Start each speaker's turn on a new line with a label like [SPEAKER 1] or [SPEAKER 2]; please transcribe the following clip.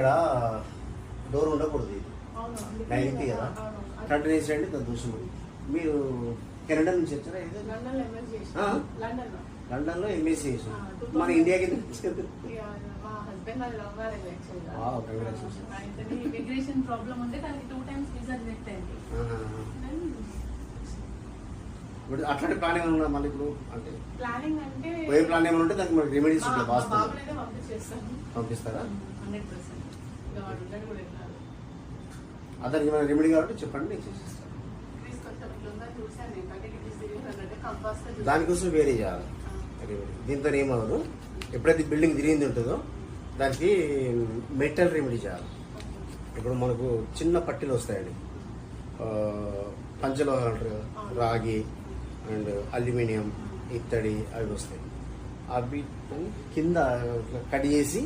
[SPEAKER 1] ఇక్కడ డోర్ ఉండకూడదు ఇది. నైన్టీ కదా. డేస్ రండి దాని దూసం మీరు కెనడా నుంచి వచ్చారా
[SPEAKER 2] లండన్లో
[SPEAKER 1] ఎంఎస్సీ చేసాం మన ఇండియాకి
[SPEAKER 2] ఇమిగ్రేషన్ ప్రాబ్లం ఉంటే దానికి టూ టైమ్స్ వీసా రిజెక్ట్ అయింది.
[SPEAKER 1] ఇప్పుడు అట్లాంటి ప్లాన్ ఏమైనా ఉందా మళ్ళీ ఇప్పుడు? అంటే
[SPEAKER 2] ప్లానింగ్ అంటే
[SPEAKER 1] పోయే ప్లాన్ ఏమైనా ఉంటే దానికి మనకి రెమెడీస్ ఉంటాయి వాస్తవం పంపిస్తారా?
[SPEAKER 2] Hundred percent.
[SPEAKER 1] అతనికి ఏమైనా రెమెడీ కావాలంటే చెప్పండి నేను చేసిస్తాను దానికోసం వేరే చేయాలి. దీంతో ఏమవ్వదు. ఎప్పుడైతే బిల్డింగ్ తిరిగింది ఉంటుందో దానికి మెటల్ రెమెడీ చేయాలి. ఇప్పుడు మనకు చిన్న పట్టీలు వస్తాయండి. పంచలోహాలు అంటారు రాగి అండ్ అల్యూమినియం ఇత్తడి అవి వస్తాయి. అవి కింద కట్ చేసి